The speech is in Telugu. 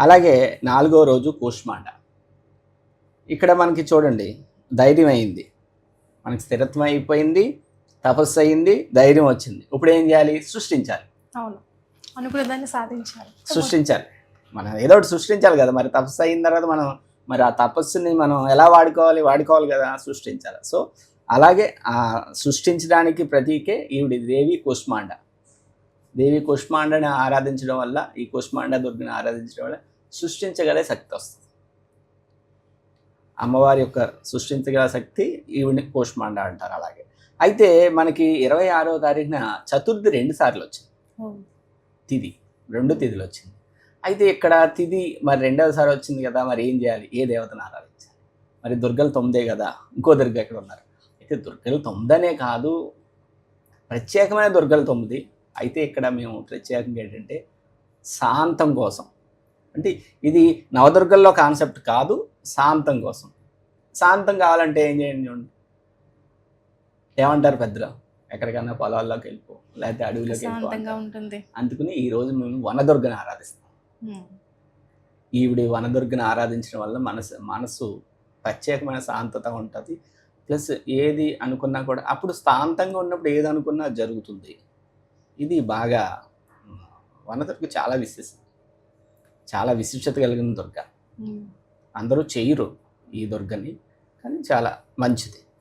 అలాగే నాలుగో రోజు కూష్మాండ. ఇక్కడ మనకి చూడండి ధైర్యం అయింది మనకి స్థిరత్వం అయిపోయింది తపస్సు అయింది ధైర్యం వచ్చింది. ఇప్పుడు ఏం చేయాలి? సృష్టించాలి. అవును. సాధించాలి. సృష్టించాలి. మనం ఏదో ఒకటి సృష్టించాలి కదా. మరి తపస్సు అయిన తర్వాత మనం మరి ఆ తపస్సుని మనం ఎలా వాడుకోవాలి? వాడుకోవాలి కదా. సృష్టించాలి. సో అలాగే ఆ సృష్టించడానికి ప్రతీకే ఈవిడి దేవి కుష్మాండ. దేవి కుష్మాండని ఆరాధించడం వల్ల ఈ కుష్మాండ దుర్గని ఆరాధించడం వల్ల సృష్టించగలే శక్తి వస్తుంది. అమ్మవారి యొక్క సృష్టించగల శక్తి ఈవిని కుష్మాండ అంటారు అలాగే. అయితే మనకి ఇరవై ఆరో తారీఖున చతుర్థి రెండు సార్లు వచ్చింది. తిథి రెండు తిథులు వచ్చింది. అయితే ఇక్కడ తిథి మరి రెండవసారి వచ్చింది కదా మరి ఏం చేయాలి? ఏ దేవతను ఆరాధించాలి మరి దుర్గలు తొమ్మిదే కదా ఇంకో దుర్గ ఎక్కడ ఉన్నారు? అయితే దుర్గలు తొమ్మిదనే కాదు ప్రత్యేకమైన దుర్గలు తొమ్మిది. అయితే ఇక్కడ మేము ప్రత్యేకంగా ఏంటంటే శాంతం కోసం అంటే ఇది నవదుర్గల్లో కాన్సెప్ట్ కాదు శాంతం కోసం. శాంతం కావాలంటే ఏం చేయండి చూడండి. ఏమంటారు పెద్దలు? ఎక్కడికైనా పొలాల్లోకి వెళ్ళిపో లేకపోతే అడవిలోకి వెళ్ళిపో. ఉంటుంది. అందుకని ఈ రోజు మేము వనదుర్గని ఆరాధిస్తాం. ఈవిడి వనదుర్గని ఆరాధించడం వల్ల మనసు మనసు ప్రత్యేకమైన శాంతత ఉంటుంది. ప్లస్ ఏది అనుకున్నా కూడా అప్పుడు శాంతంగా ఉన్నప్పుడు ఏది అనుకున్నా జరుగుతుంది. ఇది బాగా వనదుర్గ చాలా విశిష్ట చాలా విశిష్టత కలిగిన దుర్గ. అందరూ చేయరు ఈ దుర్గని కానీ చాలా మంచిది